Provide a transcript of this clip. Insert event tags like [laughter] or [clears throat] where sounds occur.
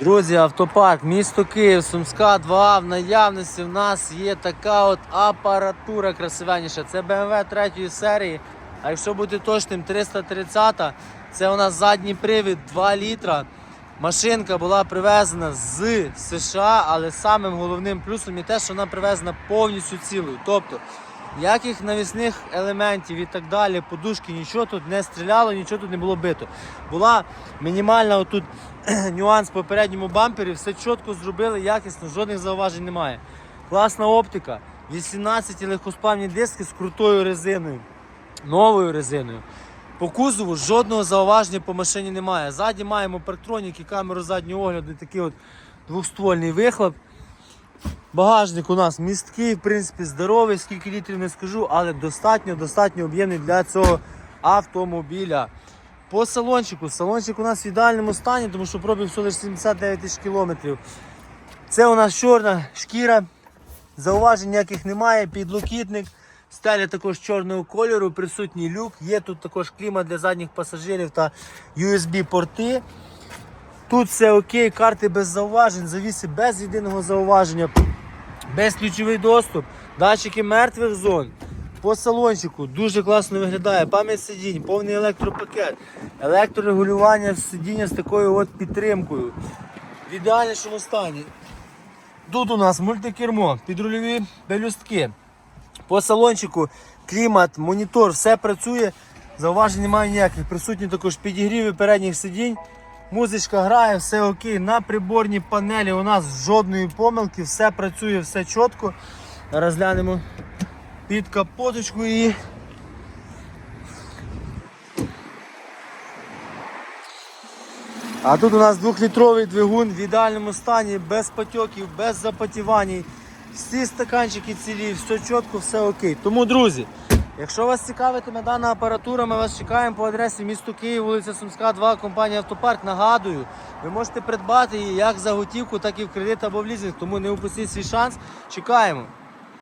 Друзі, автопарк, місто Київ, Сумська 2 в наявності в нас є така от апаратура красивенніша. Це BMW 3 серії. А якщо бути точним, 330. Це у нас задній привід 2 літра. Машинка була привезена з США, але самим головним плюсом є те, що вона привезена повністю цілою. Тобто ніяких навісних елементів і так далі, подушки, нічого тут не стріляло, нічого тут не було бито. Була мінімальна отут [clears throat] нюанс по передньому бампері, все чітко зробили, якісно, жодних зауважень немає. Класна оптика, 18 легкоспавні диски з крутою резиною, новою резиною. По кузову жодного зауваження по машині немає. Ззаді маємо парктроніки, камеру заднього огляду, такий от двохствольний вихлоп. Багажник у нас місткий, в принципі, здоровий, скільки літрів не скажу, але достатньо, достатньо об'ємний для цього автомобіля. По салончику. Салончик у нас в ідеальному стані, тому що пробіг всього лише 79 тисяч кілометрів. Це у нас чорна шкіра, зауважень ніяких немає, підлокітник. Стеля також чорного кольору, присутній люк. Є тут також клімат для задніх пасажирів та USB-порти. Тут все окей, карти без зауважень, завіси без єдиного зауваження, безключовий доступ, датчики мертвих зон. По салончику дуже класно виглядає. Пам'ять сидінь, повний електропакет, електрорегулювання сидіння з такою от підтримкою. В ідеальнішому стані. Тут у нас мультикермо, підрульові пелюстки. По салончику клімат, монітор, все працює. Зауважень немає ніяких. Присутні також підігріви передніх сидінь. Музичка грає, все окей. На приборній панелі у нас жодної помилки, все працює, все чітко. Зараз глянемо під капоточку і. А тут у нас двохлітровий двигун в ідеальному стані, без потьоків, без запотівань. Всі стаканчики цілі, все чітко, все окей. Тому, друзі, якщо вас цікавитиме дана апаратура, ми вас чекаємо по адресі місто Київ, вулиця Сумська, 2, компанія Автопарк. Нагадую, ви можете придбати її як за готівку, так і в кредит або в лізинг. Тому не упустіть свій шанс. Чекаємо.